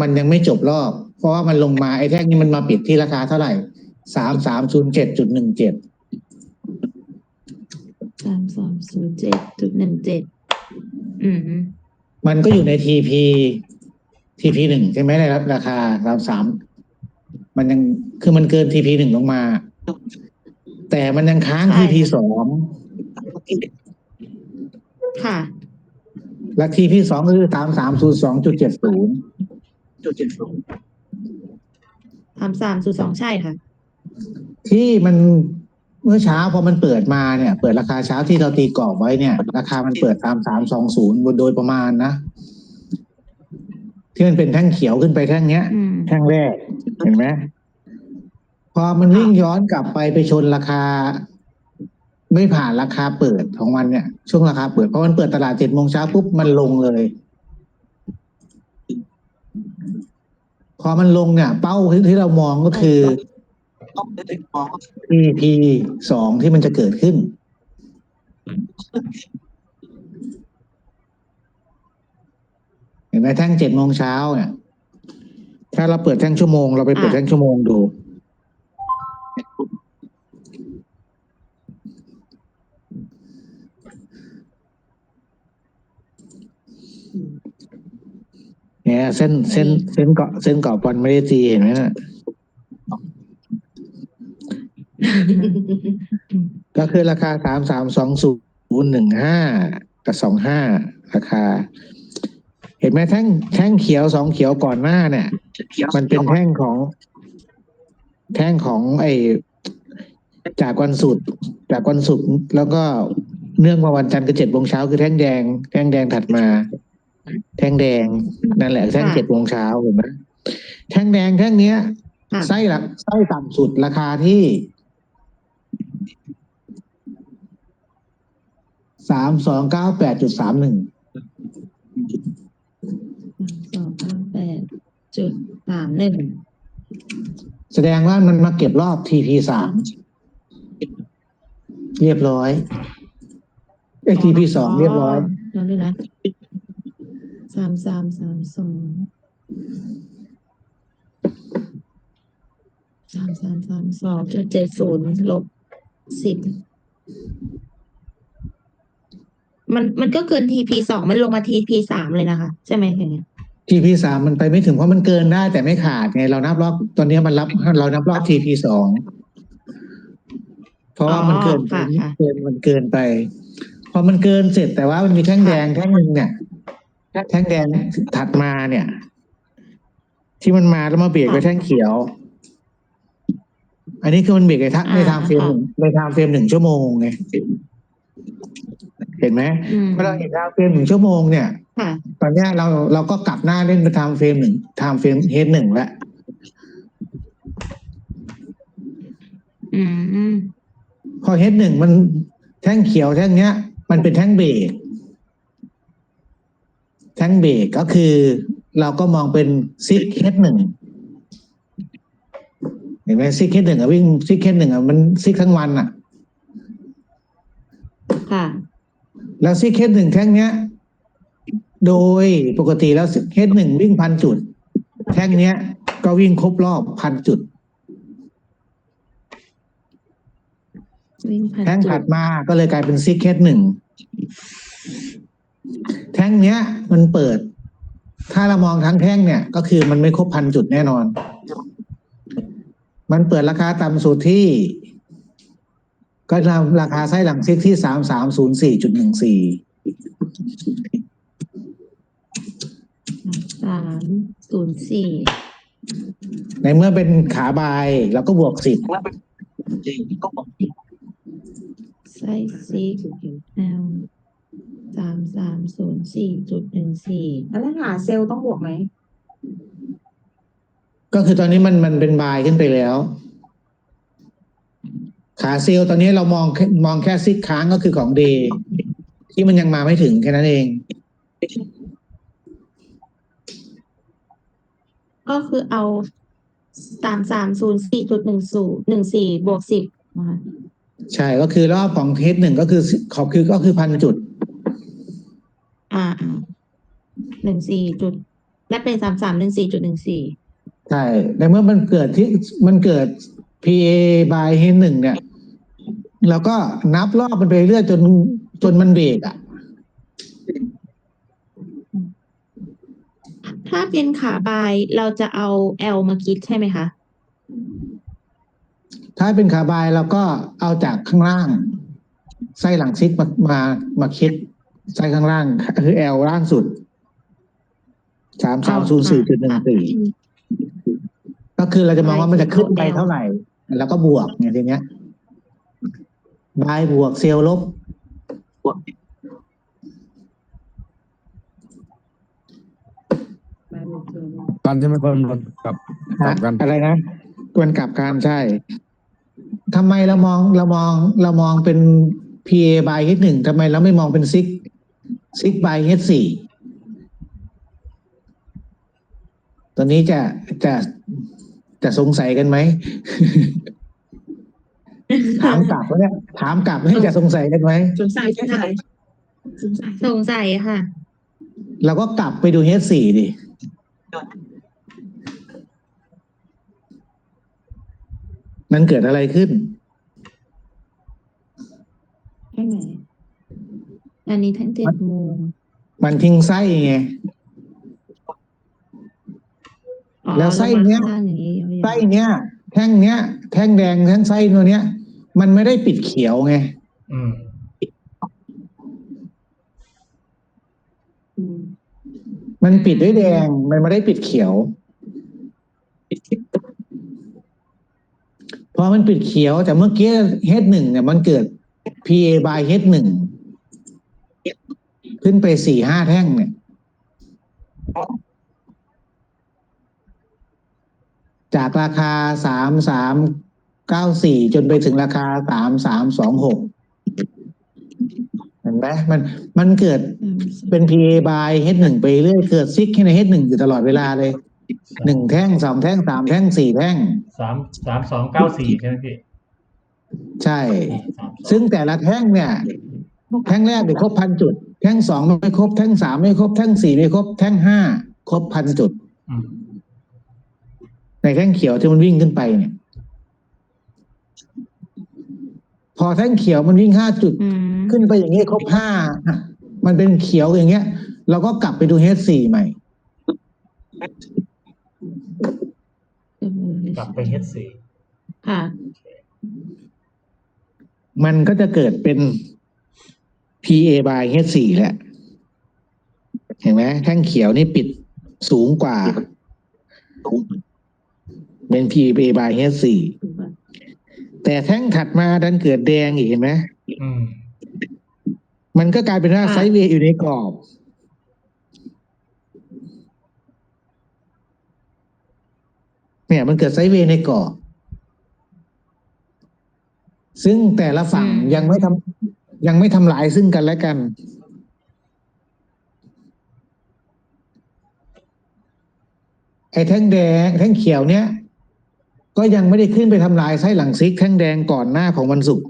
มันยังไม่จบรอบ เพราะว่ามันลงมาไอ้แท่งนี้มันมาปิดที่ราคาเท่าไหร่สามสามศูนย์เจ็ดจุดหนึ่งเจ็ดสามสามศูนย์เจ็ดจุดหนึ่งเจ็ดอืมมันก็อยู่ในทีพีทีพีหนึ่งใช่ไหมในราคาสามสามมันยังคือมันเกินทีพีหนึ่งลงมา แต่มันยังค้างทีพีสองค่ะ และทีพีสองก็คือสามสามศูนย์สองจุดเจ็ดศูนย์จุดเจ็ดศูนย์สามสามศูนย์สองใช่ค่ะ ที่มันเมื่อเช้าพอมันเปิดมาเนี่ย เปิดราคาเช้าที่เราตีกรอบไว้เนี่ย ราคามันเปิดตามสามสองศูนย์โดยประมาณนะที่มันเป็นแท่งเขียวขึ้นไปแท่งเนี้ยอืมแท่งแรกเห็นไหมพอมันวิ่งย้อนกลับไปไปชนราคา ไม่ผ่านราคาเปิดของมันเนี่ย ช่วงราคาเปิดเพราะมันเปิดตลาดเจ็ดโมงเช้าปุ๊บมันลงเลย พอมันลงเนี่ย เป้าที่เรามองก็คือ EP สองที่มันจะเกิดขึ้น เห็นไหมแท่งเจ็ดโมงเช้าเนี่ย ถ้าเราเปิดแท่งชั่วโมง เราไปเปิดแท่งชั่วโมงดู เนี่ยเส้นเส้นเส้นเกาะเส้นเกาะบอลไม่ได้ตีเห็นไหมน่ะ ก็คือราคาสามสามสองศูนย์หนึ่งห้ากับสองห้าราคา เห็นไหมแท่งแท่งเขียวสองเขียวก่อนหน้าเนี่ย มันเป็นแท่งของ แท่งของไอจากวันศุกร์จากวันศุกร์แล้วก็เนื่องมาวันจันทร์คือเจ็ดโมงเช้าคือแท่งแดง แท่งแดงถัดมา แท่งแดงนั่นแหละแท่งค่ะเจ็ดโมงเช้าเห็นไหมแท่งแดงแท่งเนี้ยค่ะไส้หลักไส้ต่ำสุดราคาที่สามสองเก้าแปดจุดสามหนึ่งสองเก้าแปดจุดสามหนึ่งแสดงว่ามันมาเก็บรอบ TP สามเรียบร้อยไอ้ TP สองเรียบร้อยามสามสามสองสามสามสามสองจุดเจ็ดศูนย์ลบสิบมันมันก็เกิน TP สองมันลงมา TP สามเลยนะคะ ใช่ไหมอย่างเงี้ย TP สามมันไปไม่ถึงเพราะมันเกินได้แต่ไม่ขาดไงเรานับรอบตอนนี้มันรับเรานับรอบ TP สองเพราะว่ามันเกินค่ะค่ะ เกินมันเกินไป พอมันเกินเสร็จแต่ว่ามันมีแท่งแดงแท่งหนึ่งเนี่ย แท่งแดงถัดมาเนี่ย ที่มันมาแล้วมาเบียดกับแท่งเขียว อันนี้คือมันเบียดในทัในไทม์เฟรมหนึ่งในไทม์เฟรมหนึ่งชั่วโมงไงเห็นไหมอืมเมื่อเราเห็นไทม์เฟรมหนึ่งชั่วโมงเนี่ยค่ะตอนเนี้ยเราเราก็กลับหน้าเล่นเป็นไทม์เฟรมหนึ่งไทม์เฟรมเฮดหนึ่งแล้วอืมพอเฮดหนึ่งมันแท่งเขียวแท่งเนี้ย มันเป็นแท่งเบรก แท่งเบรกก็คือเราก็มองเป็นซิกเฮดหนึ่งเห็นไหมซิกเฮดหนึ่งอะวิ่งซิกเฮดหนึ่งอะมันซิกทั้งวันอะค่ะ แล้วซิกเฮดหนึ่งแท่งเนี้ย โดยปกติแล้วเฮดหนึ่งวิ่งพันจุด แท่งเนี้ย ก็วิ่งครบรอบพันจุดวิ่งพันแท่งจุถัดดมาก็เลยกลายเป็นซิกเฮดหนึ่ง แท่งเนี้ย มันเปิด ถ้าเรามองทั้งแท่งเนี่ย ก็คือมันไม่ครบพันจุดแน่นอน มันเปิดราคาต่ำสุดที่ ก็ทำราคาไส้หลังซิกที่สามสามศูนย์สี่จุดหนึ่งสี่สามศูนย์สี่ในเมื่อเป็นขาบายเราก็บวกสิบไส้ซีแอล สามสามศูนย์สี่จุดหนึ่งสี่แล้วถ้าหาเซลล์ต้องบวกไหม ก็คือตอนนี้มันมันเป็นบายขึ้นไปแล้ว ขาเซลล์ตอนนี้เรามองแค่มองแค่ซิกค้างก็คือของเดย์ที่มันยังมาไม่ถึงแค่นั้นเอง ก็คือเอาสามสามศูนย์สี่จุดหนึ่งศูนย์หนึ่งสี่บวกสิบนะคะใช่ก็คือรอบของเทสหนึ่งก็คือขอบคือก็คือพันจุด อ่าหนึ่งสี่จุดและเป็นสามสามหนึ่งสี่จุดหนึ่งสี่ใช่ในเมื่อมันเกิดที่มันเกิด PA by H หนึ่งเนี่ย แล้วก็นับรอบมันไปเรื่อยจนจนมันเบรกอะ ถ้าเป็นขาบายเราจะเอา L มาคิดใช่ไหมคะ ถ้าเป็นขาบายเราก็เอาจากข้างล่าง ไส้หลังซิกมามามาคิด ไส้ข้างล่าง คือ L ล่างสุดสามสามศูนย์สี่จุดหนึ่งสี่ก็คือเราจะมองว่ามันจะขึ้นไปเท่าไหร่ แล้วก็บวกเนี่ยทีเนี้ยบายบวกเซลล์ลบแบบหนึ่งเซลล์กันใช่ไหมคนคนกับกลับกันอะไรนะควรกลับกันใช่ทำไมเรามองเรามองเรามองเป็น PA by H หนึ่งทำไมเราไม่มองเป็นซิก ซิก by H สี่ตัวนี้จะจะจะสงสัยกันไหม ถามกลับวะเนี่ยถามกลับให้จะสงสัยกันไหม สงสัยใช่ไหมสงสัยสงสัยค่ะ เราก็กลับไปดู H สี่ดิ มันเกิดอะไรขึ้นแค่ไหน อันนี้ทั้งเจ็ดโมงมันทิ้งไส้ไง อ๋อแล้วไส้เนี้ย รามาข้างอย่างนี้ยาวๆไส้เนี้ยแท่งเนี้ย แท่งแดงแท่งไส้ตัวเนี้ย มันไม่ได้ปิดเขียวไง อืม อืมมันปิดด้วยแดง มันไม่ได้ปิดเขียว พอมันปิดเขียวแต่เมื่อกี้เฮดหนึ่งเนี่ยมันเกิด PA by เฮดหนึ่ง ขึ้นไปสี่ห้าแท่งเนี่ยจากราคาสามสามเก้าสี่จนไปถึงราคาสามสามสองหกเห็นไหมมันมันเกิดเป็น PA by H หนึ่งไปเรื่อยเกิดซิกให้ใน H หนึ่งอยู่ตลอดเวลาเลยหนึ่งแท่งสองแท่งสามแท่งสี่แท่งสามสามสองเก้าสี่ใช่ไหมพี่ใช่สามสองซึ่งแต่ละแท่งเนี่ย แท่งแรกเนี่ยครบพันจุด แท่งสองไม่ครบ แท่งสามไม่ครบ แท่งสี่ไม่ครบ แท่งห้าครบพันจุดอืมในแท่งเขียวที่มันวิ่งขึ้นไปเนี่ย พอแท่งเขียวมันวิ่งห้าจุดอืมขึ้นไปอย่างนี้ครบห้ามันเป็นเขียวอย่างเงี้ย เราก็กลับไปดู H สี่ใหม่กลับไปเฮดสี่ค่ะมันก็จะเกิดเป็น PA by H 4 แหละเห็นไหมแท่งเขียวนี่ปิดสูงกว่า เป็น PA by H 4 แต่แท่งถัดมาดันเกิดแดงอีกเห็นไหมอืมมันก็กลายเป็นว่าค่ะไซด์เวย์อยู่ในกรอบ เนี่ย มันเกิดไซด์เวย์ในกรอบ ซึ่งแต่ละฝั่งยังไม่ทำ ยังไม่ทำลายซึ่งกันและกัน ไอ้แท่งแดง แท่งเขียวเนี้ยก็ยังไม่ได้ขึ้นไปทำลายไส้หลังซิกแท่งแดงก่อนหน้าของวันศุกร์